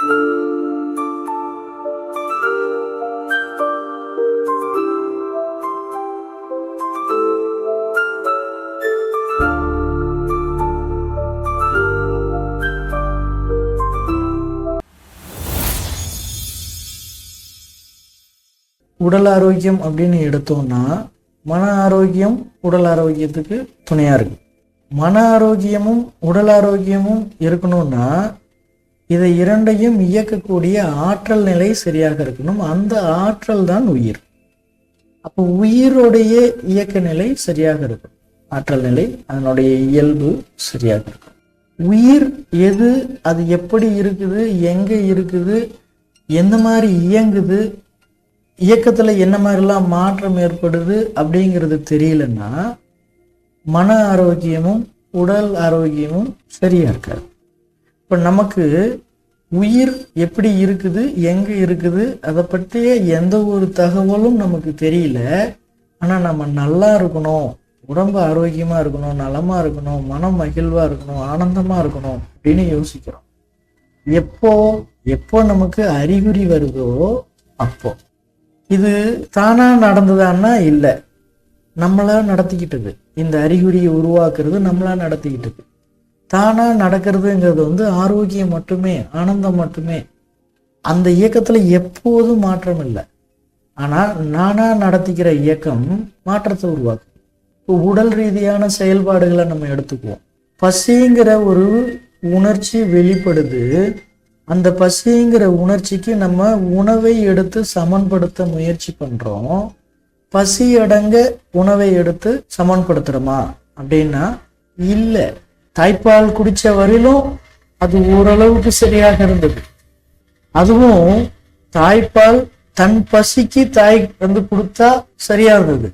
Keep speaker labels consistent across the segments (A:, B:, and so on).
A: உடல் ஆரோக்கியம் அப்படின்னு எடுத்தோம்னா மன ஆரோக்கியம் உடல் ஆரோக்கியத்துக்கு துணையா இருக்கு. மன ஆரோக்கியமும் உடல் ஆரோக்கியமும் இருக்கணும்னா இதை இரண்டையும் இயக்கக்கூடிய ஆற்றல் நிலை சரியாக இருக்கணும். அந்த ஆற்றல் தான் உயிர். அப்போ உயிரோடைய இயக்க நிலை சரியாக இருக்கும் ஆற்றல் நிலை அதனுடைய இயல்பு சரியாக இருக்கும் உயிர் எது அது எப்படி இருக்குது எங்க இருக்குது எந்த மாதிரி இயங்குது இயக்கத்தில் என்ன மாதிரிலாம் மாற்றம் ஏற்படுது அப்படிங்கிறது தெரியலன்னா மன ஆரோக்கியமும் உடல் ஆரோக்கியமும் சரியா இருக்காது. இப்போ நமக்கு உயிர் எப்படி இருக்குது எங்க இருக்குது அதை பற்றிய எந்த ஒரு தகவலும் நமக்கு தெரியல. ஆனால் நம்ம நல்லா இருக்கணும் உடம்பு ஆரோக்கியமாக இருக்கணும் நலமாக இருக்கணும் மனம் மகிழ்வாக இருக்கணும் ஆனந்தமாக இருக்கணும் அப்படின்னு யோசிக்கிறோம். எப்போ எப்போ நமக்கு அறிகுறி வருதோ அப்போ. இது தானாக நடந்ததான்னா இல்லை. நம்மளா நடத்திக்கிட்டது. இந்த அறிகுறியை உருவாக்குறது நம்மளா நடத்திக்கிட்டது. தானாக நடக்கிறதுங்கிறது வந்து ஆரோக்கியம் மட்டுமே ஆனந்தம் மட்டுமே. அந்த இயக்கத்தில் எப்போதும் மாற்றம் இல்லை. ஆனால் நானாக நடத்திக்கிற இயக்கம் மாற்றத்தை உருவாக்கும். இப்போ உடல் ரீதியான செயல்பாடுகளை நம்ம எடுத்துக்குவோம். பசிங்கிற ஒரு உணர்ச்சி வெளிப்படுது. அந்த பசிங்கிற உணர்ச்சிக்கு நம்ம உணவை எடுத்து சமன்படுத்த முயற்சி பண்ணுறோம் பசி அடங்க உணவை எடுத்து சமன்படுத்துறோமா அப்படின்னா இல்லை. தாய்ப்பால் குடிச்ச வரையிலும் அது ஓரளவுக்கு சரியாக இருந்தது. அதுவும் தாய்ப்பால் தன் பசிக்கு தாய் வந்து கொடுத்தா சரியா இருந்தது.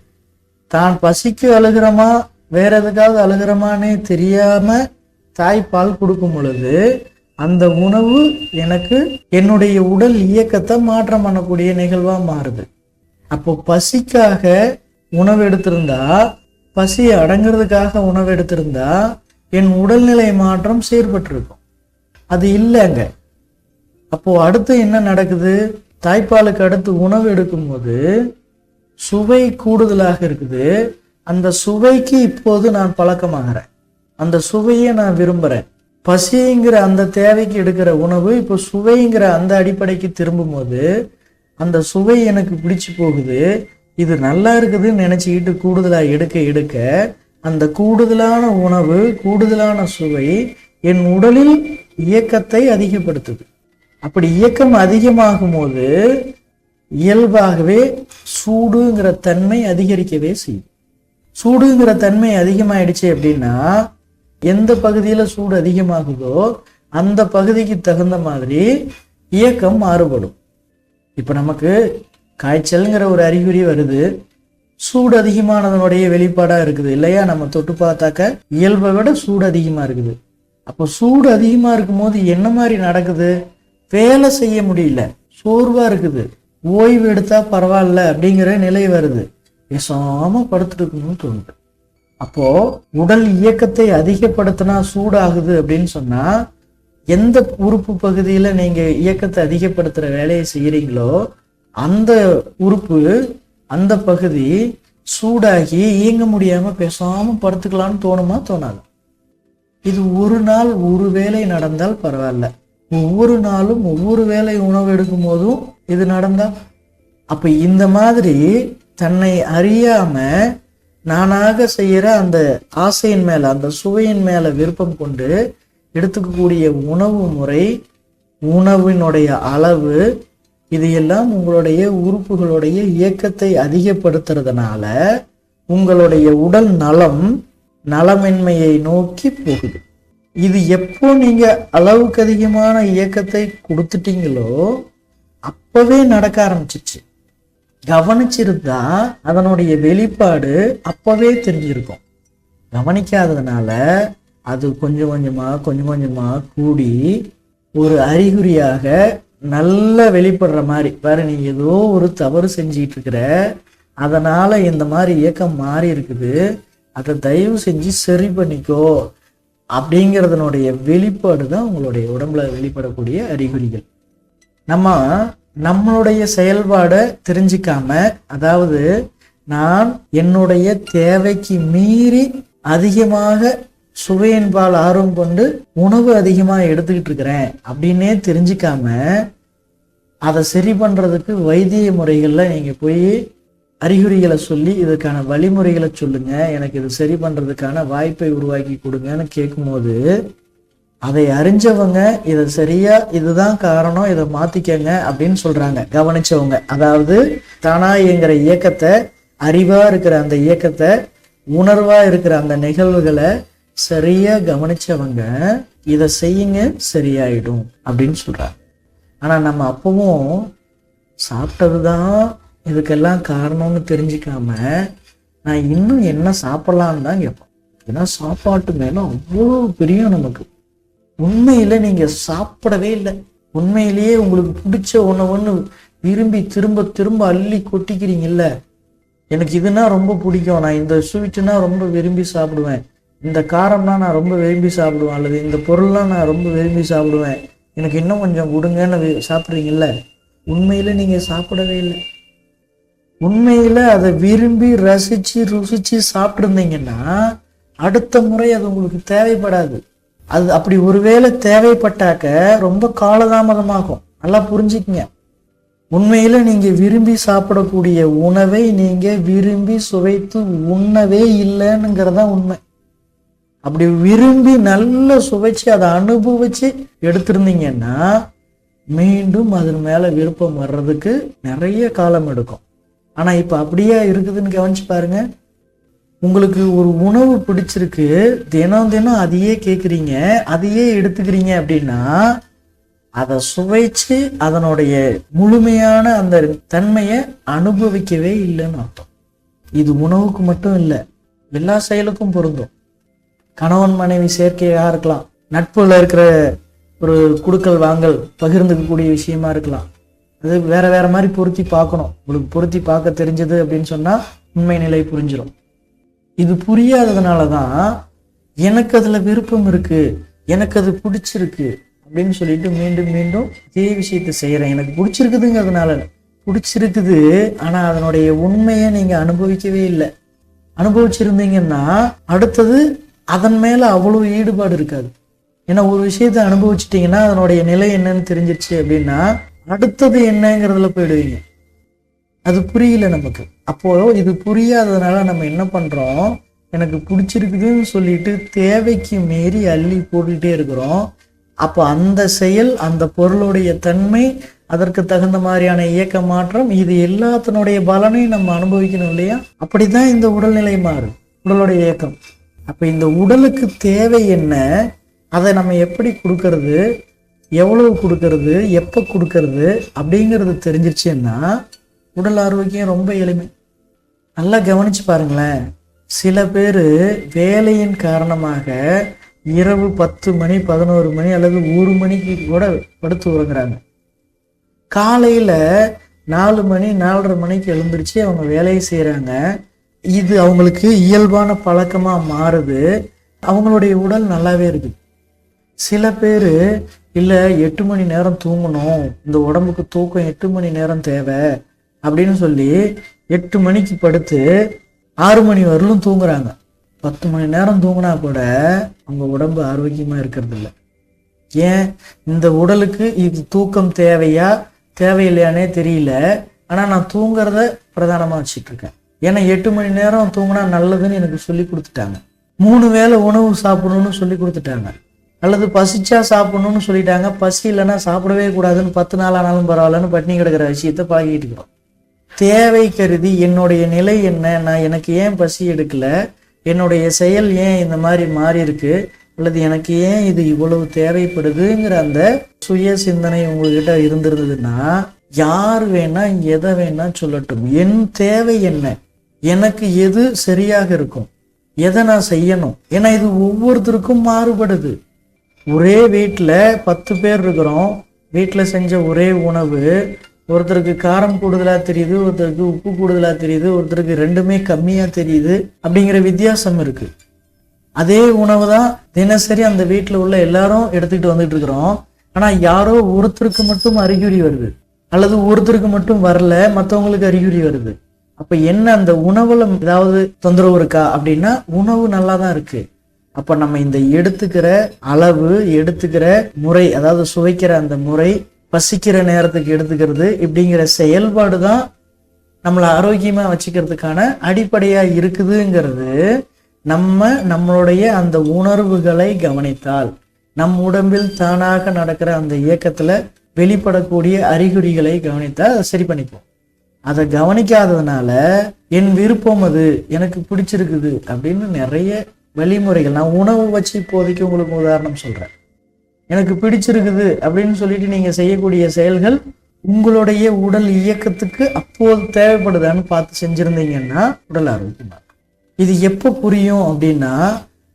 A: தான் பசிக்கு அழுகிறோமா வேற எதுக்காவது அழுகிறோமானே தெரியாம தாய்ப்பால் கொடுக்கும் பொழுது அந்த உணவு எனக்கு என்னுடைய உடல் இயக்கத்தை மாற்றம் பண்ணக்கூடிய நிகழ்வா மாறுது. அப்போ பசிக்காக உணவு எடுத்திருந்தா பசி அடங்குறதுக்காக உணவு எடுத்திருந்தா என் உடல்நிலை மாற்றம் சீர்பட்டிருக்கும். அது இல்லைங்க. அப்போ அடுத்து என்ன நடக்குது? தாய்ப்பாலுக்கு அடுத்து உணவு எடுக்கும்போது சுவை கூடுதலாக இருக்குது. அந்த சுவைக்கு இப்போது நான் பழக்கமாகிறேன். அந்த சுவையை நான் விரும்புகிறேன் பசிங்கிற அந்த தேவைக்கு எடுக்கிற உணவு இப்போ சுவைங்கிற அந்த அடிப்படைக்கு திரும்பும்போது அந்த சுவை எனக்கு பிடிச்சு போகுது. இது நல்லா இருக்குதுன்னு நினச்சிக்கிட்டு கூடுதலாக எடுக்க எடுக்க அந்த கூடுதலான உணவு கூடுதலான சுவை என் உடலில் இயக்கத்தை அதிகப்படுத்துது. அப்படி இயக்கம் அதிகமாகும் போது இயல்பாகவே சூடுங்கிற தன்மை அதிகரிக்கவே செய்யும். சூடுங்கிற தன்மை அதிகமாயிடுச்சு அப்படின்னா எந்த பகுதியில் சூடு அதிகமாகுதோ அந்த பகுதிக்கு தகுந்த மாதிரி இயக்கம் மாறுபடும். இப்போ நமக்கு காய்ச்சல்ங்கிற ஒரு அறிகுறி வருது. சூடு அதிகமானதனுடைய வெளிப்பாடா இருக்குது. இல்லையா? நம்ம தொட்டு பார்த்தாக்க இயல்பை விட சூடு அதிகமா இருக்குது. அப்போ சூடு அதிகமா இருக்கும்போது என்ன மாதிரி நடக்குது? வேலை செய்ய முடியல. சோர்வா இருக்குது. ஓய்வு எடுத்தா பரவாயில்ல அப்படிங்கிற நிலை வருது. பேசாம படுத்துட்டு இருக்கணும்னு தோணுது. அப்போ உடல் இயக்கத்தை அதிகப்படுத்தினா சூடாகுது அப்படின்னு சொன்னா எந்த உறுப்பு பகுதியில நீங்க இயக்கத்தை அதிகப்படுத்துற வேலையை செய்யறீங்களோ அந்த உறுப்பு அந்த பகுதி சூடாகி இயங்க முடியாம பேசாம படுத்துக்கலாம்னு தோணுமா? தோணாது. இது ஒரு நாள் ஒரு வேலை நடந்தால் பரவாயில்ல. ஒவ்வொரு நாளும் ஒவ்வொரு வேலை உணவு எடுக்கும் போதும் இது நடந்தா. அப்ப இந்த மாதிரி தன்னை அறியாம நானாக செய்யற அந்த ஆசையின் மேல அந்த சுவையின் மேல விருப்பம் கொண்டு எடுத்துக்கக்கூடிய உணவு முறை உணவினுடைய அளவு இதையெல்லாம் உங்களுடைய உறுப்புகளுடைய இயக்கத்தை அதிகப்படுத்துறதுனால உங்களுடைய உடல் நலம் நலமின்மையை நோக்கி போகுது. இது எப்போ நீங்க அளவுக்கு அதிகமான இயக்கத்தை கொடுத்துட்டீங்களோ அப்பவே நடக்க ஆரம்பிச்சிச்சு கவனிச்சிருந்தா அதனுடைய வெளிப்பாடு அப்பவே தெரிஞ்சிருக்கும். கவனிக்காததுனால அது கொஞ்சம் கொஞ்சமா கொஞ்சம் கொஞ்சமா கூடி ஒரு அறிகுறியாக நல்லா வெளிப்படுற மாதிரி. பாரு நீ ஏதோ ஒரு தவறு செஞ்சிட்டு இருக்கிற அதனால இந்த மாதிரி இயக்கம் மாறி இருக்குது. அதை தயவு செஞ்சு சரி பண்ணிக்கோ. அப்படிங்கிறதுனுடைய வெளிப்பாடு தான் உங்களுடைய உடம்புல வெளிப்படக்கூடிய அறிகுறிகள். நம்ம நம்மளுடைய செயல்பாடை தெரிஞ்சிக்காம அதாவது நான் என்னுடைய தேவைக்கு மீறி அதிகமாக சுவையின்பால் ஆர்வம் கொண்டு உணவு அதிகமாக எடுத்துக்கிட்டு இருக்கிறேன் அப்படின்னே தெரிஞ்சிக்காம அதை சரி பண்ணுறதுக்கு வைத்திய முறைகளில் நீங்கள் போய் அறிகுறிகளை சொல்லி இதுக்கான வழிமுறைகளை சொல்லுங்கள் எனக்கு இது சரி பண்ணுறதுக்கான வாய்ப்பை உருவாக்கி கொடுங்கன்னு கேட்கும்போது அதை அறிஞ்சவங்க இதை சரியா இதுதான் காரணம் இதை மாத்திக்கங்க அப்படின்னு சொல்றாங்க. கவனிச்சவங்க. அதாவது தானா இயங்குற இயக்கத்தை அறிவா இருக்கிற அந்த இயக்கத்தை உணர்வா இருக்கிற அந்த நிகழ்வுகளை சரியா கவனிச்சவங்க இதை செய்யுங்க சரியாயிடும் அப்படின்னு சொல்றாங்க. ஆனால் நம்ம அப்பவும் சாப்பிட்டதுதான் இதுக்கெல்லாம் காரணம்னு தெரிஞ்சுக்காம நான் இன்னும் என்ன சாப்பிட்லான்னு தான் கேட்பேன் ஏன்னா சாப்பாட்டு மேலே அவ்வளோ பெரிய நமக்கு. உண்மையில் நீங்கள் சாப்பிடவே இல்லை. உண்மையிலேயே உங்களுக்கு பிடிச்ச உணவுன்னு விரும்பி திரும்ப திரும்ப அள்ளி கொட்டிக்கிறீங்கல்ல. எனக்கு இதுனா ரொம்ப பிடிக்கும். நான் இந்த ஸ்வீட்டுனா ரொம்ப விரும்பி சாப்பிடுவேன். இந்த காரம்னா நான் ரொம்ப விரும்பி சாப்பிடுவேன். அல்லது இந்த பொருள்லாம் நான் ரொம்ப விரும்பி சாப்பிடுவேன். எனக்கு இன்னும் கொஞ்சம் கொடுங்கன்னு சாப்பிட்றீங்கல்ல? உண்மையில் நீங்கள் சாப்பிடவே இல்லை. உண்மையில் அதை விரும்பி ரசித்து ருசித்து சாப்பிட்ருந்தீங்கன்னா அடுத்த முறை அது உங்களுக்கு தேவைப்படாது. அது அப்படி ஒருவேளை தேவைப்பட்டாக்க ரொம்ப காலதாமதமாகும். நல்லா புரிஞ்சுக்கங்க. உண்மையில் நீங்கள் விரும்பி சாப்பிடக்கூடிய உணவை நீங்கள் விரும்பி சுவைத்து உண்ணவே இல்லைன்னுங்கிறதான் உண்மை. அப்படி விரும்பி நல்லா சுவைச்சு அதை அனுபவிச்சு எடுத்திருந்தீங்கன்னா மீண்டும் அதன் மேல விருப்பம் வர்றதுக்கு நிறைய காலம் எடுக்கும். ஆனா இப்ப அப்படியே இருக்குதுன்னு கவனிச்சு பாருங்க. உங்களுக்கு ஒரு உணவு பிடிச்சிருக்கு தினம் தினம் அதையே கேட்குறீங்க அதையே எடுத்துக்கிறீங்க அப்படின்னா அதை சுவைச்சு அதனுடைய முழுமையான அந்த தன்மையை அனுபவிக்கவே இல்லைன்னு அர்த்தம். இது உணவுக்கு மட்டும் இல்லை எல்லா செயலுக்கும் பொருந்தும். கணவன் மனைவி சேர்க்கையாக இருக்கலாம். நட்புல இருக்கிற ஒரு குடுக்கல் வாங்கல் பகிர்ந்துக்கக்கூடிய விஷயமா இருக்கலாம். அது வேற வேற மாதிரி பொருத்தி பார்க்கணும். உங்களுக்கு பொருத்தி பார்க்க தெரிஞ்சது அப்படின்னு சொன்னா உண்மை நிலை புரிஞ்சிடும் இது புரியாததுனால தான் எனக்கு அதுல விருப்பம் இருக்கு எனக்கு அது பிடிச்சிருக்கு அப்படின்னு சொல்லிட்டு மீண்டும் மீண்டும் இதே விஷயத்தை செய்யறேன். எனக்கு பிடிச்சிருக்குதுங்கிறதுனால பிடிச்சிருக்குது ஆனா அதனுடைய உண்மையை நீங்க அனுபவிக்கவே இல்லை. அனுபவிச்சிருந்தீங்கன்னா அடுத்தது அதன் மேல அவ்வளவு ஈடுபாடு இருக்காது. ஏன்னா ஒரு விஷயத்தை அனுபவிச்சிட்டிங்கன்னா அதனுடைய நிலை என்னன்னு தெரிஞ்சிருச்சு அப்படின்னா அடுத்தது என்னங்கிறதுல போயிடுவீங்க. அது புரியல நமக்கு. அப்போ இது புரியாததுனால நம்ம என்ன பண்றோம்? எனக்கு பிடிச்சிருக்குதுன்னு சொல்லிட்டு தேவைக்கு மீறி அள்ளி போட்டுக்கிட்டே இருக்கிறோம். அப்போ அந்த செயல் அந்த பொருளுடைய தன்மை அதற்கு தகுந்த மாதிரியான இயக்க மாற்றம் இது எல்லாத்தினுடைய பலனையும் நம்ம அனுபவிக்கணும் இல்லையா? அப்படிதான் இந்த உடல்நிலை மாறும். உடலுடைய இயக்கம். அப்போ இந்த உடலுக்கு தேவை என்ன? அதை நம்ம எப்படி கொடுக்கறது? எவ்வளவு கொடுக்கறது? எப்போ கொடுக்கறது? அப்படிங்கிறது தெரிஞ்சிருச்சுன்னா உடல் ஆரோக்கியம் ரொம்ப எளிமை. நல்லா கவனிச்சு பாருங்களேன். சில பேர் வேலையின் காரணமாக இரவு பத்து மணி பதினோரு மணி அல்லது ஒரு மணிக்கு கூட படுத்து உறங்குறாங்க காலையில் நாலு மணி நாலரை மணிக்கு எழுந்திருச்சு அவங்க வேலையை செய்கிறாங்க இது அவங்களுக்கு இயல்பான பழக்கமாக மாறுது. அவங்களுடைய உடல் நல்லாவே இருக்குது சில பேர் இல்லை எட்டு மணி நேரம் தூங்கணும். இந்த உடம்புக்கு தூக்கம் எட்டு மணி நேரம் தேவை. அப்படின்னு சொல்லி எட்டு மணிக்கு படுத்து ஆறு மணி வரலும் தூங்குறாங்க. பத்து மணி நேரம் தூங்கினா கூட அவங்க உடம்பு ஆரோக்கியமாக இருக்கிறதில்ல. ஏன்? இந்த உடலுக்கு இது தூக்கம் தேவையா? தேவையில்லையானே தெரியல. ஆனால் நான் தூங்குறத பிரதானமாக வச்சுட்டு இருக்கேன். ஏன்னா எட்டு மணி நேரம் தூங்கினா நல்லதுன்னு எனக்கு சொல்லி கொடுத்துட்டாங்க. மூணு வேளை உணவு சாப்பிடணும்னு சொல்லி கொடுத்துட்டாங்க. அல்லது பசிச்சா சாப்பிடணும்னு சொல்லிட்டாங்க. பசி இல்லைன்னா சாப்பிடவே கூடாதுன்னு பத்து நாள் ஆனாலும் பரவாயில்லன்னு பட்டினி கிடக்கிற விஷயத்த பழகிட்டு இருக்கிறோம் தேவை கருதி என்னுடைய நிலை என்ன? நான் எனக்கு ஏன் பசி எடுக்கல? என்னுடைய செயல் ஏன் இந்த மாதிரி மாறி இருக்கு? அல்லது எனக்கு ஏன் இது இவ்வளவு தேவைப்படுதுங்கிற அந்த சுய சிந்தனை உங்ககிட்ட இருந்திருந்ததுன்னா யார் வேணா எதை வேணா சொல்லட்டும். என் தேவை என்ன? எனக்கு எது சரியாக இருக்கும்? எதை நான் செய்யணும்? ஏன்னா இது ஒவ்வொருத்தருக்கும் மாறுபடுது. ஒரே வீட்டில் பத்து பேர் இருக்கிறோம். வீட்டில் செஞ்ச ஒரே உணவு ஒருத்தருக்கு காரம் கூடுதலாக தெரியுது ஒருத்தருக்கு உப்பு கூடுதலாக தெரியுது ஒருத்தருக்கு ரெண்டுமே கம்மியாக தெரியுது அப்படிங்கிற வித்தியாசம் இருக்கு. அதே உணவு தான் தினசரி அந்த வீட்டில் உள்ள எல்லாரும் எடுத்துக்கிட்டு வந்துட்டு இருக்கிறோம். ஆனால் யாரோ ஒருத்தருக்கு மட்டும் அறிகுறி வருது. அல்லது ஒருத்தருக்கு மட்டும் வரல மற்றவங்களுக்கு அறிகுறி வருது. அப்ப என்ன அந்த உணவுல ஏதாவது தொந்தரவு இருக்கா அப்படின்னா உணவு நல்லா தான் இருக்கு. அப்ப நம்ம இந்த எடுத்துக்கிற அளவு எடுத்துக்கிற முறை அதாவது சுவைக்கிற அந்த முறை பசிக்கிற நேரத்துக்கு எடுத்துக்கிறது இப்படிங்கிற செயல்பாடு தான் நம்மளை ஆரோக்கியமா வச்சுக்கிறதுக்கான அடிப்படையா இருக்குதுங்கிறது நம்ம நம்மளுடைய அந்த உணர்வுகளை கவனித்தால் நம் உடம்பில் தானாக நடக்கிற அந்த இயக்கத்துல வெளிப்படக்கூடிய அறிகுறிகளை கவனித்தால் அதை சரி பண்ணிப்போம். அதை கவனிக்காததுனால என் விருப்பம் அது எனக்கு பிடிச்சிருக்குது அப்படின்னு நிறைய வழிமுறைகள். நான் உணவு வச்சு இப்போதைக்கு உங்களுக்கு உதாரணம் சொல்கிறேன் எனக்கு பிடிச்சிருக்குது அப்படின்னு சொல்லிட்டு நீங்கள் செய்யக்கூடிய செயல்கள் உங்களுடைய உடல் இயக்கத்துக்கு அப்போது தேவைப்படுதான்னு பார்த்து செஞ்சுருந்தீங்கன்னா உடல் ஆரோக்கியமாக இது எப்போ புரியும் அப்படின்னா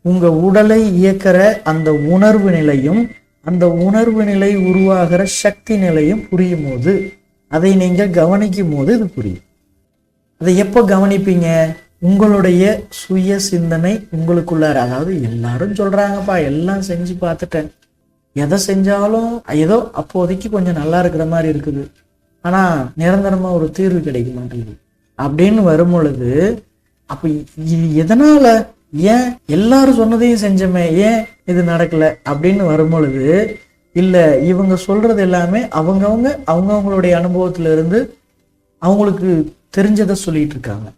A: உங்கள் உடலை இயக்கிற அந்த உணர்வு நிலையும் அந்த உணர்வு நிலை உருவாகிற சக்தி நிலையும் புரியும் போது அதை நீங்க கவனிக்கும் போது இது புரியும். அதை எப்போ கவனிப்பீங்க? உங்களுடைய சுய சிந்தனை உங்களுக்குள்ளார அதாவது எல்லாரும் சொல்றாங்கப்பா எல்லாம் செஞ்சு பார்த்துட்டேன். எதை செஞ்சாலும் ஏதோ அப்போதைக்கு கொஞ்சம் நல்லா இருக்கிற மாதிரி இருக்குது. ஆனா நிரந்தரமா ஒரு தீர்வு கிடைக்க மாட்டேங்குது. அப்படின்னு வரும் பொழுது அப்போ இது எதனால ஏன் எல்லாரும் சொன்னதையும் செஞ்சோமே ஏன் இது நடக்கல அப்படின்னு வரும்பொழுது இல்லை இல்ல இவங்க சொல்றது எல்லாமே அவங்கவுங்க அவங்கவங்களுடைய அனுபவத்துல இருந்து அவங்களுக்கு தெரிஞ்சதை சொல்லிட்டு இருக்காங்க.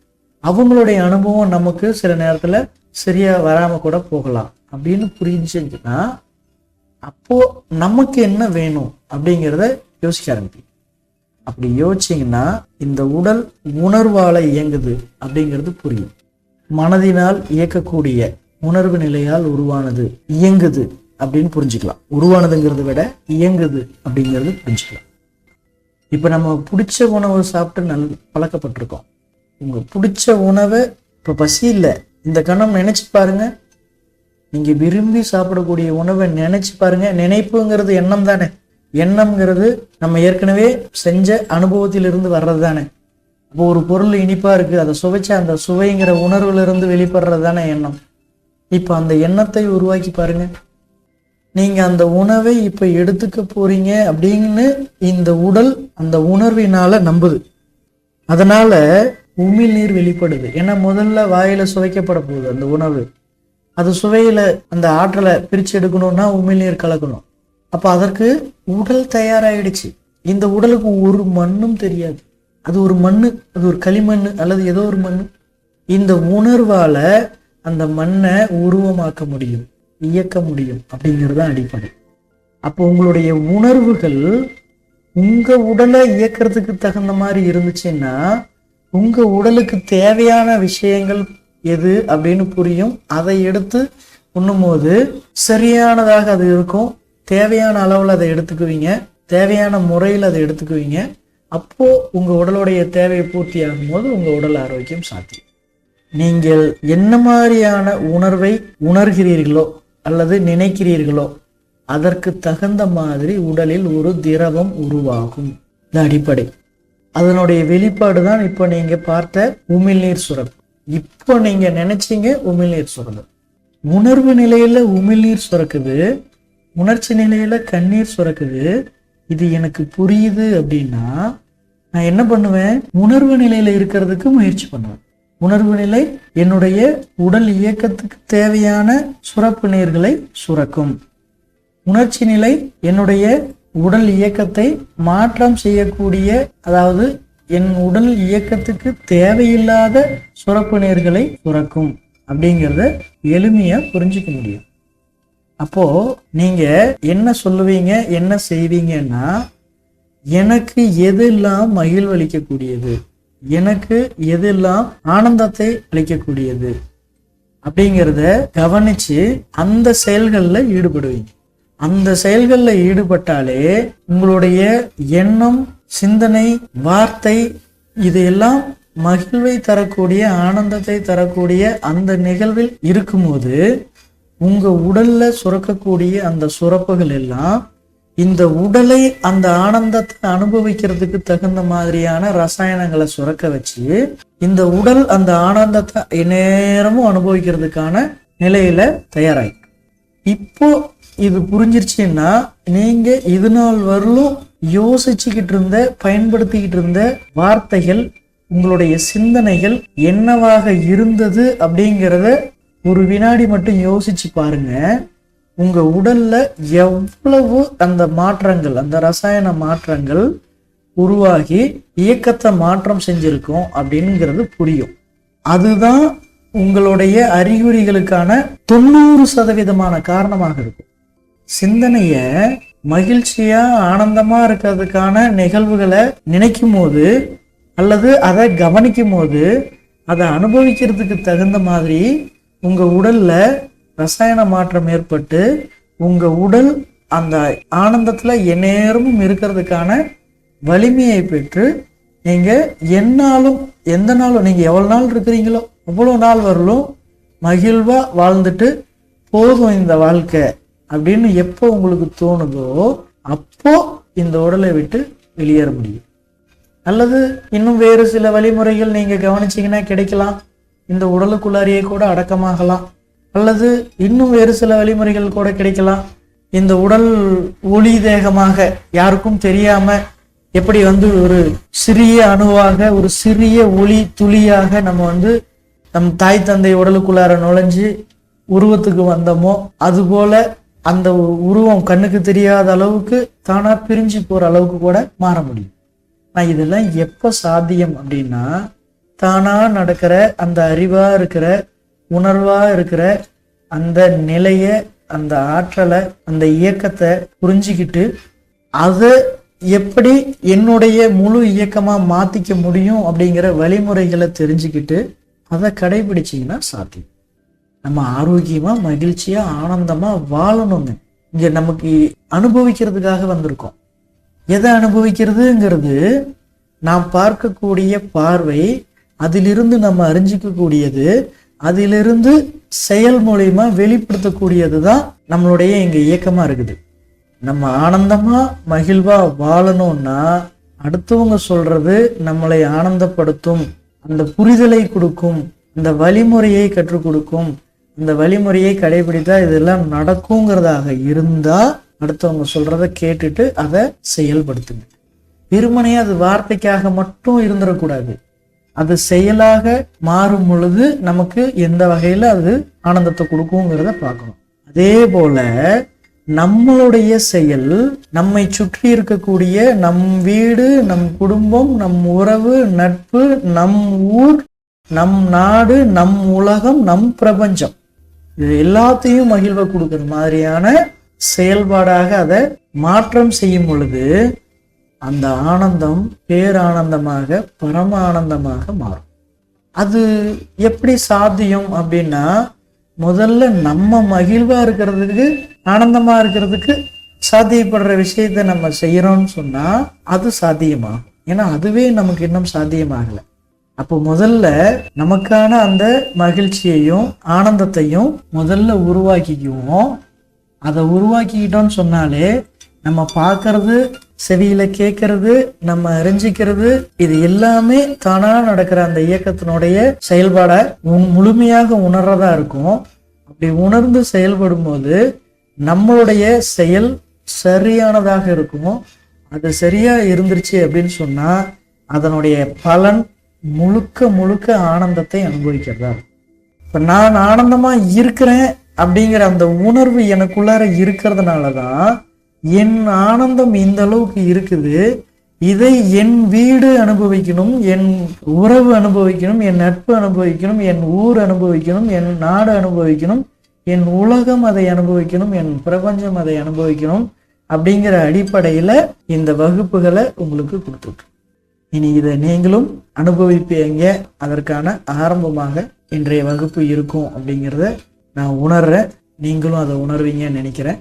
A: அவங்களுடைய அனுபவம் நமக்கு சில நேரத்துல சரியா வராம கூட போகலாம் அப்படின்னு புரிஞ்சுன்னா அப்போ நமக்கு என்ன வேணும் அப்படிங்கிறத யோசிக்க ஆரம்பிப்பீங்க. அப்படி யோசிச்சீங்கன்னா இந்த உடல் உணர்வால இயங்குது அப்படிங்கிறது புரியும். மனதினால் இயக்கக்கூடிய உணர்வு நிலையால் உருவானது இயங்குது அப்படின்னு புரிஞ்சுக்கலாம். உருவானதுங்கிறத விட இயங்குது அப்படிங்கிறது புரிஞ்சுக்கலாம். இப்போ நம்ம பிடிச்ச உணவு சாப்பிட்டு நல் பழக்கப்பட்டிருக்கோம். உங்கள் பிடிச்ச உணவை இப்போ பசி இல்லை இந்த கணம் நினச்சி பாருங்க. நீங்கள் விரும்பி சாப்பிடக்கூடிய உணவை நினச்சி பாருங்க. நினைப்புங்கிறது எண்ணம் தானே. எண்ணம்ங்கிறது நம்ம ஏற்கனவே செஞ்ச அனுபவத்திலிருந்து வர்றது தானே. அப்போ ஒரு பொருள் இனிப்பா இருக்கு. அதை சுவைச்ச அந்த சுவைங்கிற உணர்வுல இருந்து வெளிப்படுறது தானே எண்ணம். இப்போ அந்த எண்ணத்தை உருவாக்கி பாருங்க. நீங்க அந்த உணவை இப்ப எடுத்துக்க போறீங்க அப்படின்னு இந்த உடல் அந்த உணர்வினால நம்புது. அதனால உமிழ்நீர் வெளிப்படுது. ஏன்னா முதல்ல வாயில சுவைக்கப்பட போகுது அந்த உணவு. அது சுவையில அந்த ஆற்றலை பிரிச்சு எடுக்கணும்னா உமிழ்நீர் கலக்கணும். அப்போ அதற்கு உடல் தயாராயிடுச்சு. இந்த உடலுக்கு ஒரு மண்ணும் தெரியாது. அது ஒரு மண்ணு அது ஒரு களிமண் அல்லது ஏதோ ஒரு மண் இந்த உணர்வால அந்த மண்ணை உருவமாக்க முடியும் இயக்க முடியும் அப்படிங்கிறது தான் அடிப்படை. அப்போ உங்களுடைய உணர்வுகள் உங்க உடலை இயக்கிறதுக்கு தகுந்த மாதிரி இருந்துச்சுன்னா உங்க உடலுக்கு தேவையான விஷயங்கள் எது அப்படின்னு புரியும். அதை எடுத்து உண்ணும்போது சரியானதாக அது இருக்கும். தேவையான அளவில் அதை எடுத்துக்குவீங்க. தேவையான முறையில் அதை எடுத்துக்குவீங்க. அப்போ உங்க உடலுடைய தேவை பூர்த்தி ஆகும்போது உங்க உடல் ஆரோக்கியம் சாத்தியம். நீங்கள் என்ன மாதிரியான உணர்வை உணர்கிறீர்களோ அல்லது நினைக்கிறீர்களோ அதற்கு தகுந்த மாதிரி உடலில் ஒரு திரவம் உருவாகும். இந்த அடிப்படை. அதனுடைய வெளிப்பாடு தான் இப்போ நீங்க பார்த்த உமிழ்நீர் சுரப்பு. இப்போ நீங்க நினைச்சீங்க உமிழ்நீர் சுரந்து உணர்வு நிலையில உமிழ்நீர் சுரக்குது உணர்ச்சி நிலையில கண்ணீர் சுரக்குது இது எனக்கு புரியுது அப்படின்னா நான் என்ன பண்ணுவேன்? உணர்வு நிலையில இருக்கிறதுக்கு முயற்சி பண்ணுவேன். உணர்வு நிலை என்னுடைய உடல் இயக்கத்துக்கு தேவையான சுரப்பு நீர்களை சுரக்கும். உணர்ச்சி நிலை என்னுடைய உடல் இயக்கத்தை மாற்றம் செய்யக்கூடிய அதாவது என் உடல் இயக்கத்துக்கு தேவையில்லாத சுரப்பு நீர்களை சுரக்கும். அப்படிங்கிறத எளிமையா புரிஞ்சுக்க முடியும். அப்போ நீங்க என்ன சொல்லுவீங்க என்ன செய்வீங்கன்னா எனக்கு எதெல்லாம் மகிழ்வளிக்கக்கூடியது? எனக்கு எதெல்லாம் ஆனந்தத்தை அளிக்கக்கூடியது? அப்படிங்கிறத கவனிச்சு அந்த செயல்களில் ஈடுபடுவீங்க. அந்த செயல்களில் ஈடுபட்டாலே உங்களுடைய எண்ணம் சிந்தனை வார்த்தை இதையெல்லாம் மகிழ்வை தரக்கூடிய ஆனந்தத்தை தரக்கூடிய அந்த நிகழ்வில் இருக்கும்போது உங்கள் உடலில் சுரக்கக்கூடிய அந்த சுரப்புகள் எல்லாம் இந்த உடலை அந்த ஆனந்தத்தை அனுபவிக்கிறதுக்கு தகுந்த மாதிரியான ரசாயனங்களை சுரக்க வச்சு இந்த உடல் அந்த ஆனந்தத்தை நேரமும் அனுபவிக்கிறதுக்கான நிலையில தயாராகி இப்போ இது புரிஞ்சிருச்சுன்னா நீங்க இது நாள் வரலும் யோசிச்சுக்கிட்டு இருந்த பயன்படுத்திக்கிட்டு இருந்த வார்த்தைகள் உங்களுடைய சிந்தனைகள் என்னவாக இருந்தது அப்படிங்கிறத ஒரு வினாடி மட்டும் யோசிச்சு பாருங்க. உங்க உடல்ல எவ்வளவு அந்த மாற்றங்கள் அந்த ரசாயன மாற்றங்கள் உருவாகி இயக்கத்தை மாற்றம் செஞ்சிருக்கும் அப்படிங்கிறது புரியும். அதுதான் உங்களுடைய அறிகுறிகளுக்கான தொண்ணூறு சதவீதமான காரணமாக இருக்கும். சிந்தனைய மகிழ்ச்சியா ஆனந்தமா இருக்கிறதுக்கான நிகழ்வுகளை நினைக்கும் போது அல்லது அதை கவனிக்கும் போது அதை அனுபவிக்கிறதுக்கு தகுந்த மாதிரி உங்கள் உடலில் ரசாயன மாற்றம் ஏற்பட்டு உங்கள் உடல் அந்த ஆனந்தத்தில் எந்நேரமும் இருக்கிறதுக்கான வலிமையை பெற்று நீங்கள் எந்நாளும் எந்த நாளும் நீங்கள் எவ்வளோ நாள் இருக்கிறீங்களோ அவ்வளோ நாள் வரலும் மகிழ்வாக வாழ்ந்துட்டு போதும் இந்த வாழ்க்கை அப்படின்னு எப்போ உங்களுக்கு தோணுதோ அப்போ இந்த உடலை விட்டு வெளியேற முடியும். அல்லது இன்னும் வேறு சில வழிமுறைகள் நீங்கள் கவனிச்சிங்கன்னா கிடைக்கலாம். இந்த உடலுக்குள்ளாரியே கூட அடக்கமாகலாம். அல்லது இன்னும் வேறு சில வழிமுறைகள் கூட கிடைக்கலாம். இந்த உடல் ஒளி தேகமாக யாருக்கும் தெரியாம எப்படி வந்து ஒரு சிறிய அணுவாக ஒரு சிறிய ஒளி துளியாக நம்ம வந்து நம் தாய் தந்தை உடலுக்குள்ளார நுழைஞ்சு உருவத்துக்கு வந்தோமோ அதுபோல அந்த உருவம் கண்ணுக்கு தெரியாத அளவுக்கு தானா பிரிஞ்சு போற அளவுக்கு கூட மாற முடியும். நான் இதெல்லாம் எப்ப சாத்தியம் அப்படின்னா தானா நடக்கிற அந்த அறிவா இருக்கிற உணர்வா இருக்கிற அந்த நிலைய அந்த ஆற்றலை அந்த இயக்கத்தை புரிஞ்சுக்கிட்டு அதை எப்படி என்னுடைய முழு இயக்கமா மாத்திக்க முடியும் அப்படிங்கிற வழிமுறைகளை தெரிஞ்சுக்கிட்டு அதை கடைபிடிச்சிங்கன்னா சாத்தியம். நம்ம ஆரோக்கியமா மகிழ்ச்சியா ஆனந்தமா வாழணுங்க. இங்க நமக்கு அனுபவிக்கிறதுக்காக வந்திருக்கோம். எதை அனுபவிக்கிறதுங்கிறது நாம் பார்க்கக்கூடிய பார்வை அதிலிருந்து நம்ம அறிஞ்சிக்கக்கூடியது அதிலிருந்து செயல் மூலயமா வெளிப்படுத்தக்கூடியது தான் நம்மளுடைய இங்கே இயக்கமாக இருக்குது. நம்ம ஆனந்தமாக மகிழ்வாக வாழணும்னா அடுத்தவங்க சொல்றது நம்மளை ஆனந்தப்படுத்தும் அந்த புரிதலை கொடுக்கும் அந்த வழிமுறையை கற்றுக் கொடுக்கும் அந்த வழிமுறையை கடைபிடித்தா இதெல்லாம் நடக்குங்கிறதாக இருந்தா அடுத்தவங்க சொல்றத கேட்டுட்டு அதை செயல்படுத்துங்க. வெறுமனே அது வார்த்தைக்காக மட்டும் இருந்துடக்கூடாது. அது செயலாக மாறும் பொழுது நமக்கு எந்த வகையில் அது ஆனந்தத்தை கொடுக்குங்கிறத பார்க்கணும். அதே போல நம்மளுடைய செயல் நம்மை சுற்றி இருக்கக்கூடிய நம் வீடு நம் குடும்பம் நம் உறவு நட்பு நம் ஊர் நம் நாடு நம் உலகம் நம் பிரபஞ்சம். இது எல்லாத்தையும் மகிழ்வை கொடுக்குற மாதிரியான செயல்பாடாக அதை மாற்றம் செய்யும் பொழுது அந்த ஆனந்தம் பேரானந்தமாக பரம ஆனந்தமாக மாறும். அது எப்படி சாத்தியம் அப்படின்னா முதல்ல நம்ம மகிழ்வா இருக்கிறதுக்கு ஆனந்தமா இருக்கிறதுக்கு சாத்தியப்படுற விஷயத்த நம்ம செய்யறோம்னு சொன்னா அது சாத்தியமாகும். ஏன்னா அதுவே நமக்கு இன்னும் சாத்தியமாகல. அப்போ முதல்ல நமக்கான அந்த மகிழ்ச்சியையும் ஆனந்தத்தையும் முதல்ல உருவாக்கிக்குவோம். அதை உருவாக்கிக்கிட்டோம்னு சொன்னாலே நம்ம பார்க்கறது செவியில கேட்கறது நம்ம அறிஞ்சிக்கிறது இது எல்லாமே தானா நடக்கிற அந்த இயக்கத்தினுடைய செயல்பாடை முழுமையாக உணர்றதா இருக்கும். அப்படி உணர்ந்து செயல்படும் போது நம்மளுடைய செயல் சரியானதாக இருக்கும் அது சரியா இருந்துருச்சு அப்படின்னு சொன்னா அதனுடைய பலன் முழுக்க முழுக்க ஆனந்தத்தை அனுபவிக்கிறதா இப்ப நான் ஆனந்தமா இருக்கிறேன் அப்படிங்கிற அந்த உணர்வு எனக்குள்ளார இருக்கிறதுனால தான் என் ஆனந்தம் இந்த அளவுக்கு இருக்குது. இதை என் வீடு அனுபவிக்கணும் என் உறவு அனுபவிக்கணும் என் நட்பு அனுபவிக்கணும் என் ஊர் அனுபவிக்கணும் என் நாடு அனுபவிக்கணும் என் உலகம் அதை அனுபவிக்கணும் என் பிரபஞ்சம் அதை அனுபவிக்கணும் அப்படிங்கிற அடிப்படையில இந்த வகுப்புகளை உங்களுக்கு கொடுத்துருக்கேன். இனி இதை நீங்களும் அனுபவிப்பீங்க. அதற்கான ஆரம்பமாக இன்றைய வகுப்பு இருக்கும் அப்படிங்கிறத நான் உணர்றேன். நீங்களும் அதை உணர்வீங்கன்னு நினைக்கிறேன்.